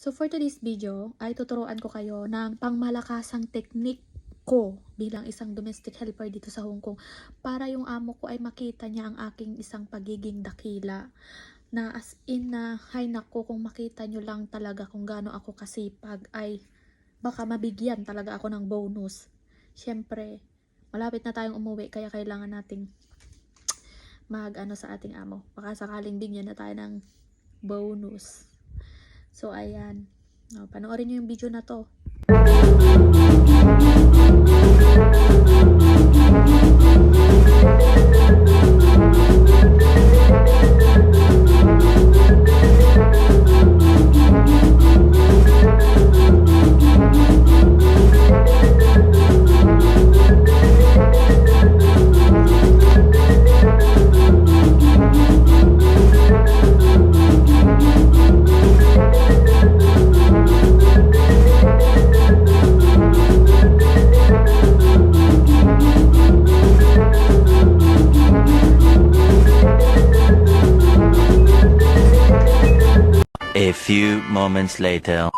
So for today's video ay tuturuan ko kayo ng pangmalakasang teknik ko bilang isang domestic helper dito sa Hong Kong para yung amo ko ay makita niya ang aking isang pagiging dakila na as in na hay nako kung makita nyo lang talaga kung gaano ako kasipag ay baka mabigyan talaga ako ng bonus. Siyempre, malapit na tayong umuwi kaya kailangan nating mag ano sa ating amo. Baka sakaling bigyan na tayo ng bonus. So, ayan. O, panoorin nyo yung video na to. A few moments later.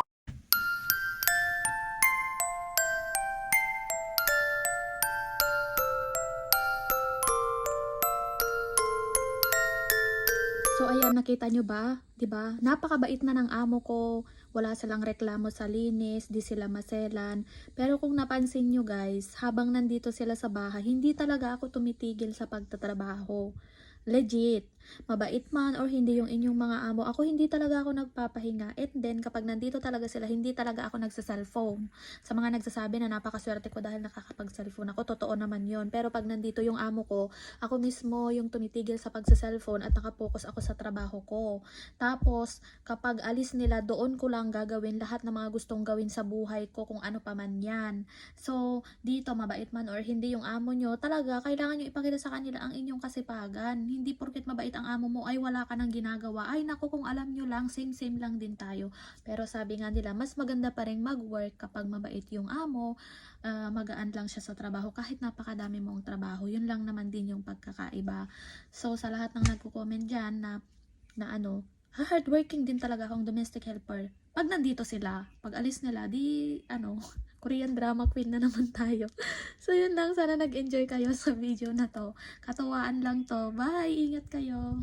So, ayan, nakita nyo ba? 'Di ba? Napakabait na ng amo ko. Wala silang reklamo sa linis, di sila maselan. Pero kung napansin nyo guys, habang nandito sila sa bahay, hindi talaga ako tumitigil sa pagtatrabaho. Legit. Mabait man or hindi yung inyong mga amo. Ako hindi talaga ako nagpapahinga. And then, kapag nandito talaga sila, hindi talaga ako nagsa-cellphone. Sa mga nagsasabi na napakaswerte ko dahil nakakapag-cellphone ako, totoo naman yon Pero pag nandito yung amo ko, ako mismo yung tumitigil sa pagsa-cellphone at nakapokus ako sa trabaho ko. Tapos, kapag alis nila, doon ko lang gagawin lahat ng mga gustong gawin sa buhay ko kung ano pa man yan. So, dito, mabait man or hindi yung amo nyo, talaga, kailangan nyo ipakita sa kanila ang inyong kasipagan. Hindi porket mabait ang amo mo ay wala ka nang ginagawa. Ay, naku, kung alam nyo lang, same-same lang din tayo. Pero sabi nga nila, mas maganda pa rin mag-work kapag mabait yung amo, ah, magaan lang siya sa trabaho, kahit napakadami mong trabaho. Yun lang naman din yung pagkakaiba. So, sa lahat ng nagko-comment dyan na, na ano, hardworking din talaga akong domestic helper. Pag nandito sila, pag alis nila, di, ano, Korean drama queen na naman tayo. So, yun lang. Sana nag-enjoy kayo sa video na to. Katuwaan lang to. Bye! Ingat kayo!